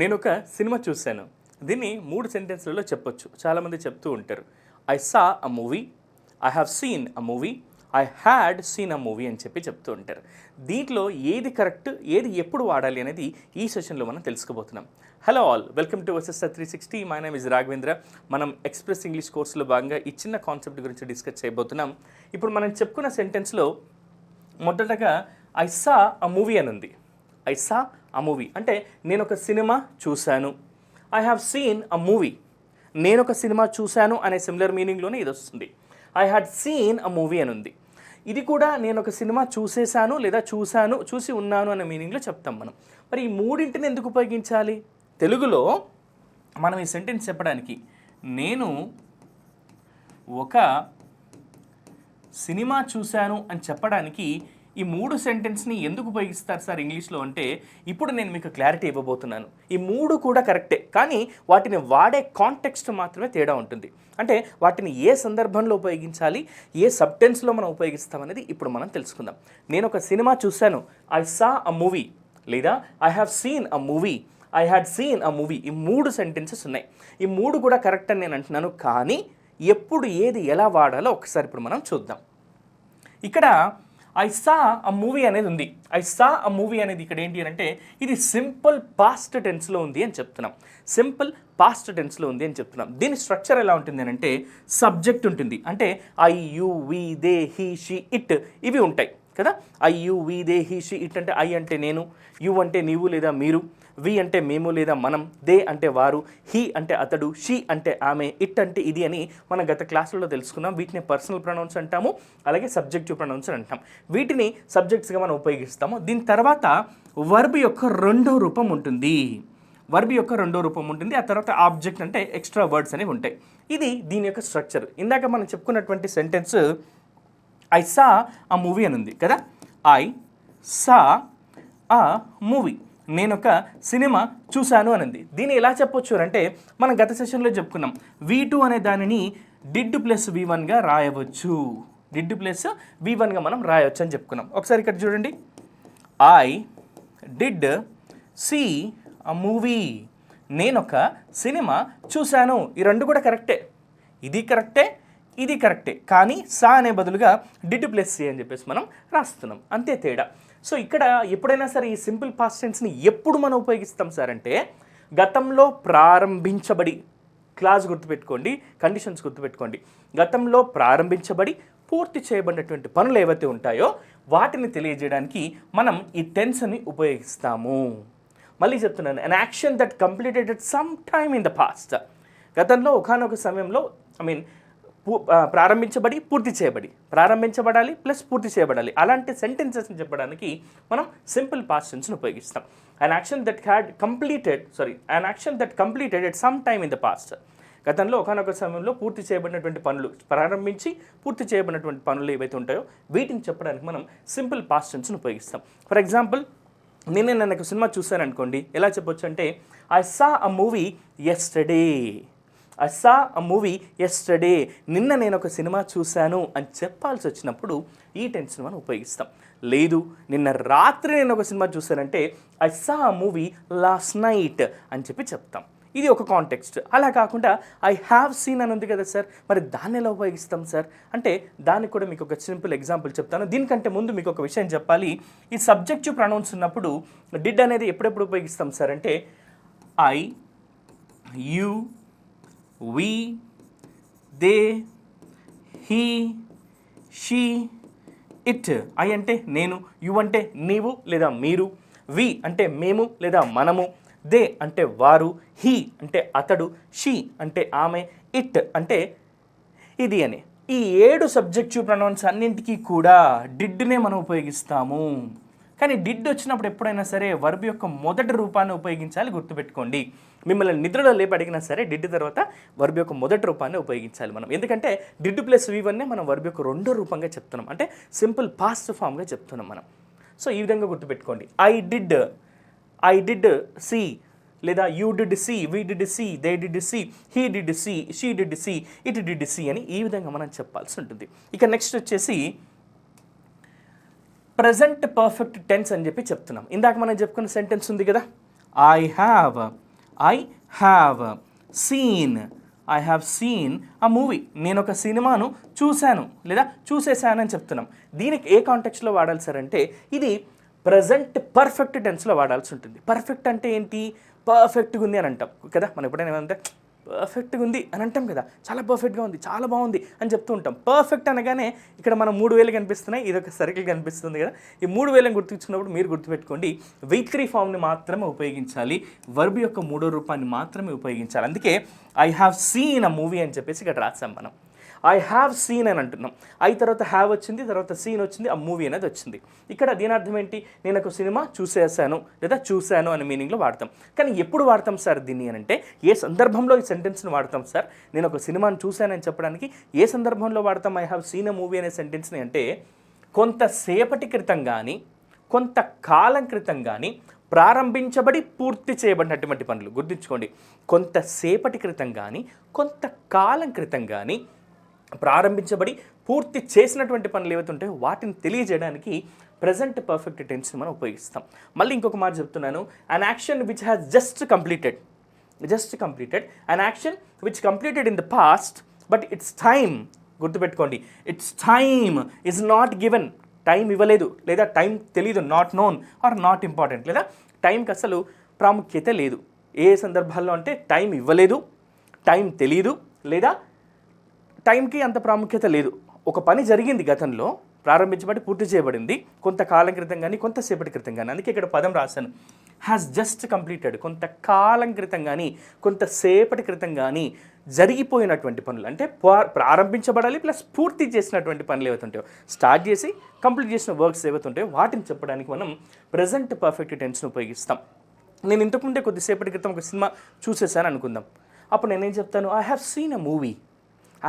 నేను ఒక సినిమా చూశాను. దీన్ని మూడు సెంటెన్స్లలో చెప్పొచ్చు. చాలామంది చెప్తూ ఉంటారు. I saw a movie I have seen a movie I had seen a movie అని చెప్పి చెప్తూ ఉంటారు. దీంట్లో ఏది కరెక్ట్ ఏది ఎప్పుడు వాడాలి అనేది ఈ సెషన్లో మనం తెలుసుకోబోతున్నాం. Hello all welcome to versus three sixty my name is Raghavendra మనం ఎక్స్ప్రెస్ ఇంగ్లీష్ కోర్సులో భాగంగా ఈ చిన్న కాన్సెప్ట్ గురించి డిస్కస్ చేయబోతున్నాం. ఇప్పుడు మనం చెప్పుకున్న సెంటెన్స్లో మొదటగా ఐ సా అ మూవీ అని ఉంది. I saw a movie. అంటే నేను ఒక సినిమా చూశాను. I have seen a movie నేను ఒక సినిమా చూశాను అనే సిమిలర్ మీనింగ్లోనే ఇది వస్తుంది I had seen a movie అని ఉంది. ఇది కూడా నేను ఒక సినిమా చూసేశాను లేదా చూశాను చూసి ఉన్నాను అనే మీనింగ్లో చెప్తాం మనం. మరి ఈ మూడింటిని ఎందుకు ఉపయోగించాలి? తెలుగులో మనం ఈ సెంటెన్స్ చెప్పడానికి నేను ఒక సినిమా చూశాను అని చెప్పడానికి ఈ మూడు సెంటెన్స్ని ఎందుకు ఉపయోగిస్తారు సార్ ఇంగ్లీష్లో అంటే ఇప్పుడు నేను మీకు క్లారిటీ ఇవ్వబోతున్నాను. ఈ మూడు కూడా కరెక్టే కానీ వాటిని వాడే కాంటెక్స్ట్ మాత్రమే తేడా ఉంటుంది. అంటే వాటిని ఏ సందర్భంలో ఉపయోగించాలి ఏ సబ్టెన్స్లో మనం ఉపయోగిస్తామనేది ఇప్పుడు మనం తెలుసుకుందాం. నేను ఒక సినిమా చూశాను. ఐ సా అ మూవీ లేదా I have seen a movie I had seen a movie. ఈ మూడు సెంటెన్సెస్ ఉన్నాయి. ఈ మూడు కూడా కరెక్ట్ అని నేను అంటున్నాను కానీ ఎప్పుడు ఏది ఎలా వాడాలో ఒకసారి ఇప్పుడు మనం చూద్దాం. ఇక్కడ ఐ సా అ మూవీ అనేది ఉంది. ఐ సా అ మూవీ అనేది ఇక్కడ ఏంటి అని అంటే ఇది సింపుల్ పాస్ట్ టెన్స్లో ఉంది అని చెప్తున్నాం. సింపుల్ పాస్ట్ టెన్స్లో ఉంది అని చెప్తున్నాం. దీని స్ట్రక్చర్ ఎలా ఉంటుంది అని అంటే సబ్జెక్ట్ ఉంటుంది. అంటే I you we they he she it ఇవి ఉంటాయి. కదా? I you we they he she it అంటే ఐ అంటే నేను యు అంటే నీవు లేదా మీరు వి అంటే మేము లేదా మనం దే అంటే వారు హీ అంటే అతడు షీ అంటే ఆమె ఇట్ అంటే ఇది అని మనం గత క్లాసులలో తెలుసుకున్నాం. వీటిని పర్సనల్ ప్రొనౌన్స్ అంటాము అలాగే సబ్జెక్టివ్ ప్రొనౌన్స్ అంటాం. వీటిని సబ్జెక్ట్స్గా మనం ఉపయోగిస్తాము. దీని తర్వాత వర్బ్ యొక్క రెండో రూపం ఉంటుంది. వర్బ్ యొక్క రెండో రూపం ఉంటుంది. ఆ తర్వాత ఆబ్జెక్ట్ అంటే ఎక్స్ట్రా వర్డ్స్ అనేవి ఉంటాయి. ఇది దీని యొక్క స్ట్రక్చర్ ఇందాక మనం చెప్పుకున్నటువంటి సెంటెన్స్ ఐ సా ఆ మూవీ అని ఉంది కదా? ఐ సా ఆ మూవీ నేను ఒక సినిమా చూశాను అనింది దీన్ని ఎలా చెప్పొచ్చు అంటే మనం గత సెషన్లో చెప్పుకున్నాం. వి టూ అనే దానిని డిడ్ ప్లస్ వి వన్గా రాయవచ్చు. డిడ్ ప్లస్ వి వన్గా మనం రాయవచ్చు అని చెప్పుకున్నాం. ఒకసారి ఇక్కడ చూడండి. I did see a movie నేను ఒక సినిమా చూశాను. ఈ రెండు కూడా కరెక్టే. ఇది కరెక్టే ఇది కరెక్టే. కానీ సా అనే బదులుగా డిడ్ ప్లస్ సి అని చెప్పేసి మనం రాస్తున్నాం. అంతే తేడా. సో ఇక్కడ ఎప్పుడైనా సరే ఈ సింపుల్ పాస్ట్ టెన్స్ని ఎప్పుడు మనం ఉపయోగిస్తాం సార్ అంటే గతంలో ప్రారంభించబడి క్లాస్ గుర్తుపెట్టుకోండి కండిషన్స్ గుర్తుపెట్టుకోండి. గతంలో ప్రారంభించబడి పూర్తి చేయబడినటువంటి పనులు ఏవైతే ఉంటాయో వాటిని తెలియజేయడానికి మనం ఈ టెన్స్ని ఉపయోగిస్తాము. మళ్ళీ చెప్తున్నాను an action that completed at some time in the past గతంలో ఒకనొక సమయంలో ఐ మీన్ ప్రారంభించబడి పూర్తి చేయబడి. ప్రారంభించబడాలి ప్లస్ పూర్తి చేయబడాలి. అలాంటి సెంటెన్సెస్ని చెప్పడానికి మనం సింపుల్ పాస్ట్ టెన్స్ని ఉపయోగిస్తాం. An action that had completed sorry an action that completed at some time in the past గతంలో ఒకనొక సమయంలో పూర్తి చేయబడినటువంటి పనులు ప్రారంభించి పూర్తి చేయబడినటువంటి పనులు ఏవైతే ఉంటాయో వీటిని చెప్పడానికి మనం సింపుల్ పాస్ట్ టెన్స్ని ఉపయోగిస్తాం. ఫర్ ఎగ్జాంపుల్ నేనే నన్ను ఒక సినిమా చూశాను అనుకోండి ఎలా చెప్పొచ్చు అంటే I saw a movie yesterday I saw a movie yesterday నిన్న నేను ఒక సినిమా చూశాను అని చెప్పాల్సి వచ్చినప్పుడు ఈ టెన్షన్ మనం ఉపయోగిస్తాం. లేదు నిన్న రాత్రి నేను ఒక సినిమా చూశానంటే I saw a movie last night అని చెప్పి చెప్తాం. ఇది ఒక కాంటెక్స్ట్ అలా కాకుండా ఐ హ్యావ్ సీన్ అని ఉంది కదా సార్ మరి దాన్ని ఎలా ఉపయోగిస్తాం సార్? అంటే దానికి కూడా మీకు ఒక సింపుల్ ఎగ్జాంపుల్ చెప్తాను. దీనికంటే ముందు మీకు ఒక విషయం చెప్పాలి. ఈ సబ్జెక్టివ్ ప్రొనౌన్స్ ఉన్నప్పుడు డిడ్ అనేది ఎప్పుడెప్పుడు ఉపయోగిస్తాం సార్ అంటే I you we they he she it I అంటే నేను యు అంటే నీవు లేదా మీరు వి అంటే మేము లేదా మనము దే అంటే వారు హీ అంటే అతడు షీ అంటే ఆమె ఇట్ అంటే ఇది అని. ఈ ఏడు సబ్జెక్టివ్ ప్రొనౌన్స్ అన్నింటికీ కూడా డిడ్నే మనం ఉపయోగిస్తాము. కానీ డిడ్ వచ్చినప్పుడు ఎప్పుడైనా సరే వర్బ్ యొక్క మొదటి రూపాన్ని ఉపయోగించాలి గుర్తుపెట్టుకోండి. మిమ్మల్ని నిద్రలో లేపి అడిగినా సరే డిడ్ తర్వాత వర్బ్ యొక్క మొదటి రూపాన్ని ఉపయోగించాలి మనం. ఎందుకంటే డిడ్ ప్లస్ వివన్నే మనం వర్బ్ యొక్క రెండో రూపంగా చెప్తున్నాం. అంటే సింపుల్ పాస్ట్ ఫామ్గా చెప్తున్నాం మనం. సో ఈ విధంగా గుర్తుపెట్టుకోండి. I did I did see లేదా you did see we did see they did see he did see she did see it did see అని ఈ విధంగా మనం చెప్పాల్సి ఉంటుంది. ఇక నెక్స్ట్ వచ్చేసి ప్రజెంట్ పర్ఫెక్ట్ టెన్స్ అని చెప్పి చెప్తున్నాం. ఇందాక మనం చెప్పుకున్న సెంటెన్స్ ఉంది కదా? I have I have seen I have seen a movie నేను ఒక సినిమాను చూశాను లేదా చూసేశానని చెప్తున్నాం. దీనికి ఏ కాంటెక్స్లో వాడాలి సార్ అంటే ఇది ప్రజెంట్ పర్ఫెక్ట్ టెన్స్లో వాడాల్సి ఉంటుంది. పర్ఫెక్ట్ అంటే ఏంటి? పర్ఫెక్ట్గా ఉంది అని అంటాం. కదా? మనం ఎప్పుడైనా ఏమంటే పర్ఫెక్ట్గా ఉంది అని అంటాం కదా. చాలా పర్ఫెక్ట్గా ఉంది చాలా బాగుంది అని చెప్తూ ఉంటాం. పర్ఫెక్ట్ అనగానే ఇక్కడ మనం మూడు వేలు కనిపిస్తున్నాయి ఇది ఒక సర్కిల్ కనిపిస్తుంది కదా. ఈ మూడు వేలను గుర్తుంచుకున్నప్పుడు మీరు గుర్తుపెట్టుకోండి వెయిక్రీ ఫామ్ని మాత్రమే ఉపయోగించాలి వర్బ్ యొక్క మూడో రూపాన్ని మాత్రమే ఉపయోగించాలి. అందుకే I have seen a movie అని చెప్పేసి ఇక్కడ రాసాం మనం. ఐ హ్యావ్ సీన్ అని అంటున్నాం. ఐ తర్వాత హ్యావ్ వచ్చింది తర్వాత సీన్ వచ్చింది ఆ మూవీ అనేది వచ్చింది. ఇక్కడ దీని అర్థం ఏంటి? నేను ఒక సినిమా చూసేసాను లేదా చూశాను అనే మీనింగ్లో వాడతాం. కానీ ఎప్పుడు వాడతాం సార్ దీన్ని అని అంటే ఏ సందర్భంలో ఈ సెంటెన్స్ని వాడతాం సార్? నేను ఒక సినిమాను చూశానని చెప్పడానికి ఏ సందర్భంలో వాడతాం? I have seen a movie అనే సెంటెన్స్ని అంటే కొంతసేపటి క్రితం కానీ కొంత కాలం క్రితం కానీ ప్రారంభించబడి పూర్తి చేయబడినటువంటి పనులు. గుర్తుంచుకోండి. కొంతసేపటి క్రితం కానీ కొంతకాలం క్రితం కానీ ప్రారంభించబడి పూర్తి చేసినటువంటి పనులు ఏవైతే ఉంటాయో వాటిని తెలియజేయడానికి ప్రజెంట్ పర్ఫెక్ట్ టెన్స్ని మనం ఉపయోగిస్తాం. మళ్ళీ ఇంకొక మాట చెప్తున్నాను. An action which has just completed just completed an action which completed in the past but its time గుర్తుపెట్టుకోండి. Its time is not given time ఇవ్వలేదు. లేదా టైం తెలియదు not known or not important లేదా టైంకి అసలు ప్రాముఖ్యత లేదు. ఏ సందర్భాల్లో అంటే టైం ఇవ్వలేదు టైం తెలియదు లేదా టైంకి అంత ప్రాముఖ్యత లేదు. ఒక పని జరిగింది గతంలో ప్రారంభించబడి పూర్తి చేయబడింది. కొంతకాలం క్రితం కానీ కొంతసేపటి క్రితం కానీ అందుకే ఇక్కడ పదం రాశాను. హ్యాస్ జస్ట్ కంప్లీటెడ్ కొంతకాలం క్రితం కానీ కొంతసేపటి క్రితం కానీ జరిగిపోయినటువంటి పనులు. అంటే ప్రారంభించబడాలి ప్లస్ పూర్తి చేసినటువంటి పనులు ఏవైతే ఉంటాయో స్టార్ట్ చేసి కంప్లీట్ చేసిన వర్క్స్ ఏవైతే ఉంటాయో వాటిని చెప్పడానికి మనం ప్రజెంట్ పర్ఫెక్ట్ టెన్స్ని ఉపయోగిస్తాం. నేను ఇంతకుముందే కొద్దిసేపటి క్రితం ఒక సినిమా చూసేసాను అనుకుందాం. అప్పుడు నేనేం చెప్తాను? I have seen a movie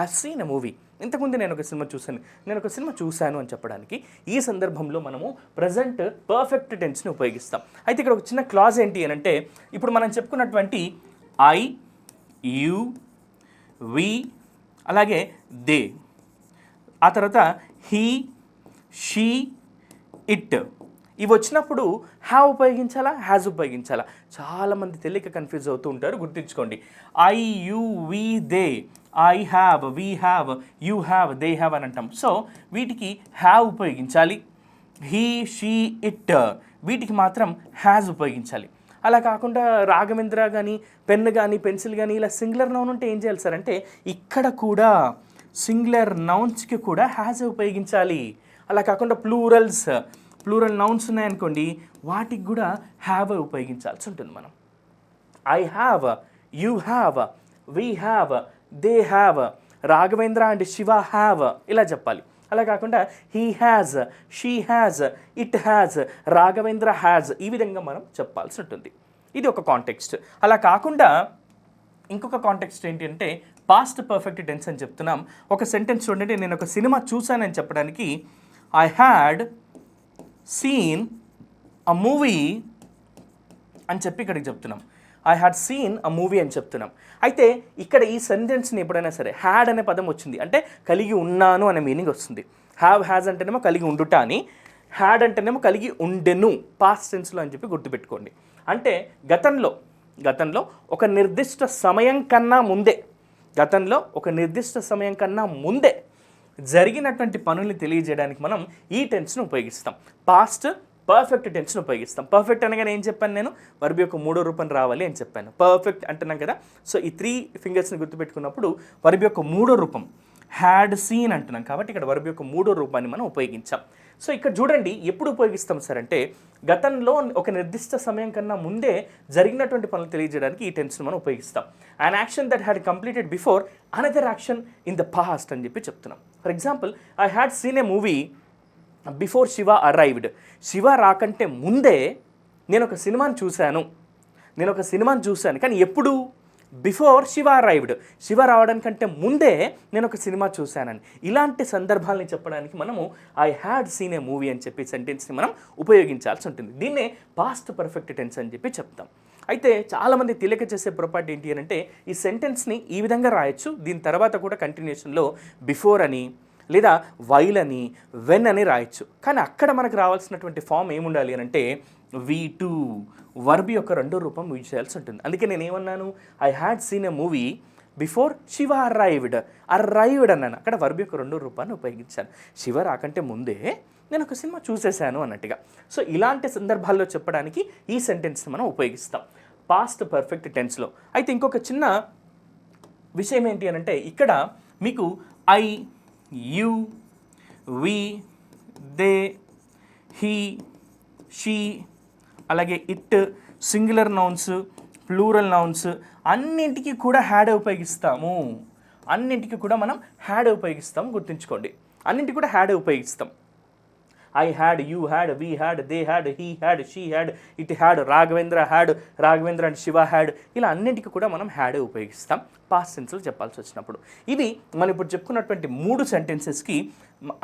I seen a movie ఇంతకుముందు నేను ఒక సినిమా చూశాను. నేను ఒక సినిమా చూశాను అని చెప్పడానికి ఈ సందర్భంలో మనము ప్రజెంట్ పర్ఫెక్ట్ టెన్స్ని ఉపయోగిస్తాం. అయితే ఇక్కడ ఒక చిన్న క్లాజ్ ఏంటి అని అంటే ఇప్పుడు మనం చెప్పుకున్నటువంటి ఐ యు వి అలాగే దే ఆ తర్వాత హీ షీ ఇట్ ఇవి వచ్చినప్పుడు హ్యావ్ ఉపయోగించాలా? హ్యాజ్ ఉపయోగించాలా? చాలామంది తెలియక కన్ఫ్యూజ్ అవుతూ ఉంటారు. గుర్తుంచుకోండి. I you we they I have we have you have they have అని అంటాం. సో వీటికి హ్యావ్ ఉపయోగించాలి. హీ షీ ఇట్ వీటికి మాత్రం హ్యాజ్ ఉపయోగించాలి. అలా కాకుండా రాఘవేంద్ర కానీ పెన్ కానీ పెన్సిల్ కానీ ఇలా సింగులర్ నౌన్ ఉంటే ఏం చేయాలి సార్ అంటే ఇక్కడ కూడా సింగులర్ నౌన్స్కి కూడా హ్యాజ్ ఉపయోగించాలి. అలా కాకుండా ప్లూరల్స్ ప్లూరల్ నౌన్స్ ఉన్నాయనుకోండి వాటికి కూడా హ్యావ్ ఉపయోగించాల్సి ఉంటుంది మనం. I have you have we have they have. Raghavendra and Shiva have. ఇలా చెప్పాలి. అలా కాకుండా he has she has it has Raghavendra has ఈ విధంగా మనం చెప్పాల్సి ఉంటుంది. ఇది ఒక కాంటెక్స్ట్. అలా కాకుండా ఇంకొక కాంటెక్స్ట్ ఏంటంటే పాస్ట్ పర్ఫెక్ట్ టెన్స్ అని చెప్తున్నాం. ఒక సెంటెన్స్ చూడండి నేను ఒక సినిమా చూశానని చెప్పడానికి I had seen a movie అని చెప్పి ఇక్కడికి చెప్తున్నాం. I had seen a movie అని చెప్తున్నాం. అయితే ఇక్కడ ఈ సెంటెన్స్ని ఎప్పుడైనా సరే హ్యాడ్ అనే పదం వచ్చింది. అంటే కలిగి ఉన్నాను అనే మీనింగ్ వస్తుంది. హ్యావ్ హ్యాజ్ అంటేనేమో కలిగి ఉండుట అని హ్యాడ్ అంటేనేమో కలిగి ఉండెను పాస్ట్ టెన్స్లో అని చెప్పి గుర్తుపెట్టుకోండి. అంటే గతంలో గతంలో ఒక నిర్దిష్ట సమయం కన్నా ముందే గతంలో ఒక నిర్దిష్ట సమయం కన్నా ముందే జరిగినటువంటి పనుల్ని తెలియజేయడానికి మనం ఈ టెన్స్ను ఉపయోగిస్తాం. పాస్ట్ పర్ఫెక్ట్ టెన్స్ను ఉపయోగిస్తాం. పర్ఫెక్ట్ అనగానే ఏం చెప్పాను నేను? వర్బ్ యొక్క మూడో రూపం రావాలి అని చెప్పాను. పర్ఫెక్ట్ అంటున్నాం కదా? సో ఈ త్రీ ఫింగర్స్ని గుర్తుపెట్టుకున్నప్పుడు వర్బ్ యొక్క మూడో రూపం హ్యాడ్ సీన్ అంటున్నాం కాబట్టి ఇక్కడ వర్బ్ యొక్క మూడో రూపాన్ని మనం ఉపయోగించాం. సో ఇక్కడ చూడండి ఎప్పుడు ఉపయోగిస్తాం సార్ అంటే గతంలో ఒక నిర్దిష్ట సమయం కన్నా ముందే జరిగినటువంటి పనులు తెలియజేయడానికి ఈ టెన్స్ను మనం ఉపయోగిస్తాం. And action that had completed before another action in the past అని చెప్పి చెప్తున్నాం. For example I had seen a movie before Shiva arrived Shiva రాకంటే ముందే నేను ఒక సినిమాని చూశాను. నేను ఒక సినిమాని చూశాను. కానీ ఎప్పుడు? బిఫోర్ శివ అరైవ్డ్ శివ రావడానికంటే ముందే నేను ఒక సినిమా చూశానని. ఇలాంటి సందర్భాలని చెప్పడానికి మనము I had seen a movie అని చెప్పి సెంటెన్స్ని మనం ఉపయోగించాల్సి ఉంటుంది. దీన్నే పాస్ట్ పర్ఫెక్ట్ టెన్స్ అని చెప్పి చెప్తాం. అయితే చాలామంది తెలియక చేసే పొరపాటు ఏంటి అని అంటే ఈ సెంటెన్స్ని ఈ విధంగా రాయొచ్చు. దీని తర్వాత కూడా కంటిన్యూషన్లో బిఫోర్ అని లేదా వైల్ అని వెన్ అని రాయొచ్చు. కానీ అక్కడ మనకు రావాల్సినటువంటి ఫామ్ ఏముండాలి అని అంటే వి టూ వర్బ్ యొక్క రెండో రూపం యూజ్ చేయాల్సి ఉంటుంది. అందుకే నేను ఏమన్నాను? I had seen a movie before Shiva arrived arrived అన్నాను. అక్కడ వర్బ్ యొక్క రెండో రూపాన్ని ఉపయోగించాను. శివ రాకంటే ముందే నేను ఒక సినిమా చూసేశాను అన్నట్టుగా. సో ఇలాంటి సందర్భాల్లో చెప్పడానికి ఈ సెంటెన్స్ని మనం ఉపయోగిస్తాం. పాస్ట్ పర్ఫెక్ట్ టెన్స్లో అయితే ఇంకొక చిన్న విషయం ఏంటి అని అంటే ఇక్కడ మీకు I you we they he she అలాగే it singular nouns plural nouns అన్నింటికి కూడా హ్యాడ్ ఉపయోగిస్తాము. అన్నింటికి కూడా మనం హ్యాడ్ ఉపయోగిస్తాం గుర్తుంచుకోండి. అన్నింటికి కూడా హ్యాడ్ ఉపయోగిస్తాం. I had you had we had they had he had she had it had Raghavendra had Raghavendra and Shiva had ఇలా అన్నింటికి కూడా మనం హ్యాడ్ ఉపయోగిస్తాం. పాస్ట్ సెన్స్లో చెప్పాల్సి వచ్చినప్పుడు. ఇది మనం ఇప్పుడు చెప్పుకున్నటువంటి మూడు సెంటెన్సెస్కి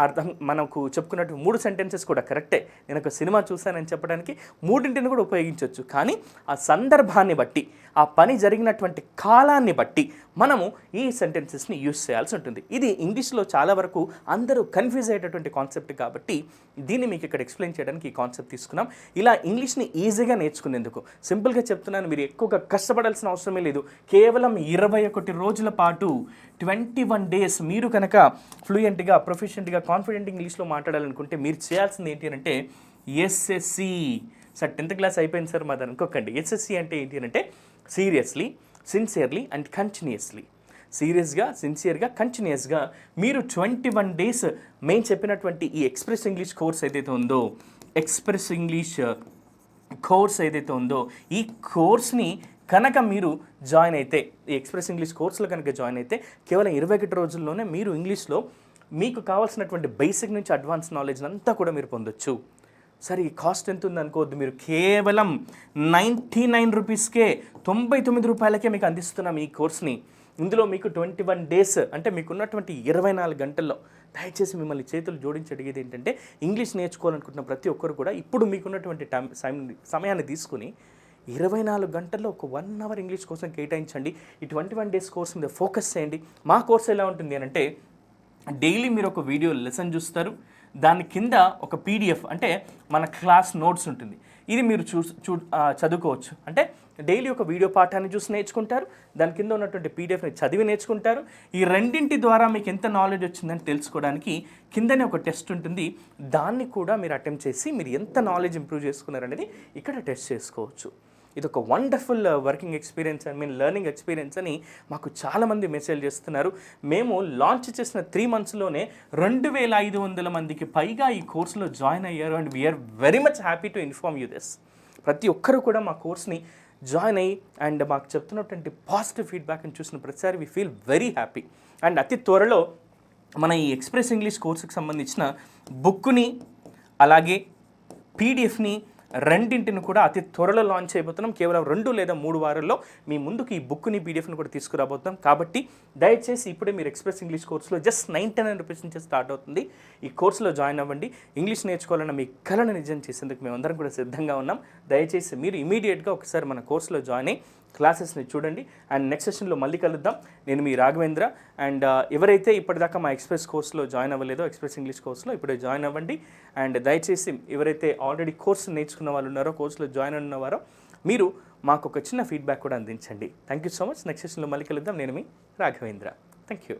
అర్థం మనకు చెప్పుకున్నట్టు మూడు సెంటెన్సెస్ కూడా కరెక్టే. నేను ఒక సినిమా చూశానని చెప్పడానికి మూడింటిని కూడా ఉపయోగించవచ్చు కానీ ఆ సందర్భాన్ని బట్టి ఆ పని జరిగినటువంటి కాలాన్ని బట్టి మనము ఈ సెంటెన్సెస్ని యూస్ చేయాల్సి ఉంటుంది. ఇది ఇంగ్లీష్లో చాలా వరకు అందరూ కన్ఫ్యూజ్ అయ్యేటటువంటి కాన్సెప్ట్ కాబట్టి దీన్ని మీకు ఇక్కడ ఎక్స్ప్లెయిన్ చేయడానికి ఈ కాన్సెప్ట్ తీసుకున్నాం. ఇలా ఇంగ్లీష్ని ఈజీగా నేర్చుకునేందుకు సింపుల్గా చెప్తున్నాను మీరు ఎక్కువగా కష్టపడాల్సిన అవసరమే లేదు. కేవలం ఇరవై ఒకటి రోజుల పాటు ట్వంటీ వన్ డేస్ మీరు కనుక ఫ్లూయెంట్గా ప్రొఫెషనెంట్గా కాన్ఫిడెంట్ ఇంగ్లీష్లో మాట్లాడాలనుకుంటే మీరు చేయాల్సింది ఏంటి అంటే ఎస్ఎస్సి సార్ టెన్త్ క్లాస్ అయిపోయింది సార్ మాది అనుకోకండి ఎస్ఎస్సి అంటే ఏంటి అంటే సీరియస్లీ సిన్సియర్లీ అండ్ కంటిన్యూస్లీ సీరియస్గా సిన్సియర్గా కంటిన్యూస్గా మీరు ట్వంటీ వన్ డేస్ మేము చెప్పినటువంటి ఈ ఎక్స్ప్రెస్ ఇంగ్లీష్ కోర్స్ ఏదైతే ఉందో ఎక్స్ప్రెస్ ఇంగ్లీష్ కోర్స్ ఏదైతే ఉందో ఈ కోర్స్ని కనుక మీరు జాయిన్ అయితే ఈ ఎక్స్ప్రెస్ ఇంగ్లీష్ కోర్సులో కనుక జాయిన్ అయితే కేవలం ఇరవై ఒకటి రోజుల్లోనే మీరు ఇంగ్లీష్లో మీకు కావాల్సినటువంటి బేసిక్ నుంచి అడ్వాన్స్ నాలెడ్జ్ అంతా కూడా మీరు పొందొచ్చు. సరే ఈ కాస్ట్ ఎంత ఉంది అనుకోవద్దు మీరు. కేవలం నైంటీ నైన్ రూపీస్కే తొంభై తొమ్మిది రూపాయలకే మీకు అందిస్తున్నాం ఈ కోర్స్ని. ఇందులో మీకు ట్వంటీ వన్ డేస్ అంటే మీకున్నటువంటి ఇరవై నాలుగు గంటల్లో దయచేసి మిమ్మల్ని చేతులు జోడించి అడిగేది ఏంటంటే ఇంగ్లీష్ నేర్చుకోవాలనుకుంటున్న ప్రతి ఒక్కరు కూడా ఇప్పుడు మీకున్నటువంటి టైం సమయాన్ని తీసుకుని ఇరవై నాలుగు గంటల్లో ఒక వన్ అవర్ ఇంగ్లీష్ కోసం కేటాయించండి. ఈ ట్వంటీ వన్ డేస్ కోర్స్ మీద ఫోకస్ చేయండి. మా కోర్స్ ఎలా ఉంటుంది అని అంటే డైలీ మీరు ఒక వీడియో లెసన్ చూస్తారు. దాని కింద ఒక పీడిఎఫ్ అంటే మన క్లాస్ నోట్స్ ఉంటుంది. ఇది మీరు చూ చూ చదువుకోవచ్చు. అంటే డైలీ ఒక వీడియో పాఠాన్ని చూసి నేర్చుకుంటారు. దాని కింద ఉన్నటువంటి పీడిఎఫ్ని చదివి నేర్చుకుంటారు. ఈ రెండింటి ద్వారా మీకు ఎంత నాలెడ్జ్ వచ్చిందని తెలుసుకోవడానికి కిందనే ఒక టెస్ట్ ఉంటుంది. దాన్ని కూడా మీరు అటెంప్ట్ చేసి మీరు ఎంత నాలెడ్జ్ ఇంప్రూవ్ చేసుకున్నారనేది ఇక్కడ టెస్ట్ చేసుకోవచ్చు. ఇది ఒక wonderful working experience I mean learning experience అని మాకు చాలామంది మెసేజ్ చేస్తున్నారు. మేము లాంచ్ చేసిన త్రీ మంత్స్లోనే రెండు వేల ఐదు వందల మందికి పైగా ఈ కోర్సులో జాయిన్ అయ్యారు and we are very much happy to inform you this ప్రతి ఒక్కరు కూడా మా కోర్స్ని జాయిన్ అయ్యి అండ్ మాకు చెప్తున్నటువంటి పాజిటివ్ ఫీడ్బ్యాక్ని చూసిన ప్రతిసారి we feel very happy and అతి త్వరలో మన ఈ ఎక్స్ప్రెస్ ఇంగ్లీష్ కోర్సుకి సంబంధించిన బుక్ని అలాగే పీడిఎఫ్ని రెండింటిని కూడా అతి త్వరలో లాంచ్ అయిపోతున్నాం కేవలం రెండు లేదా మూడు వారాల్లో మీ ముందుకు ఈ బుక్ని పీడిఎఫ్ని కూడా తీసుకురాబోతున్నాం. కాబట్టి దయచేసి ఇప్పుడే మీరు ఎక్స్ప్రెస్ ఇంగ్లీష్ కోర్సులో జస్ట్ నైన్టీ నైన్ రూపీస్ నుంచి స్టార్ట్ అవుతుంది. ఈ కోర్సులో జాయిన్ అవ్వండి. ఇంగ్లీష్ నేర్చుకోవాలన్న మీ కళను నిజం చేసేందుకు మేమందరం కూడా సిద్ధంగా ఉన్నాం. దయచేసి మీరు ఇమీడియట్గా ఒకసారి మన కోర్సులో జాయిన్ అయ్యి క్లాసెస్ని చూడండి. అండ్ నెక్స్ట్ సెషన్లో మళ్ళీ కలుద్దాం. నేను మీ రాఘవేంద్ర. అండ్ ఎవరైతే ఇప్పటిదాకా మా ఎక్స్ప్రెస్ కోర్సులో జాయిన్ అవ్వలేదో ఎక్స్ప్రెస్ ఇంగ్లీష్ కోర్సులో ఇప్పుడే జాయిన్ అవ్వండి. అండ్ దయచేసి ఎవరైతే ఆల్రెడీ కోర్సు నేర్చుకున్న వాళ్ళు ఉన్నారో కోర్సులో జాయిన్ ఉన్నవారో మీరు మాకు ఒక చిన్న ఫీడ్బ్యాక్ కూడా అందించండి. Thank you so much next సెషన్లో మళ్ళీ కలుద్దాం. నేను మీ రాఘవేంద్ర. Thank you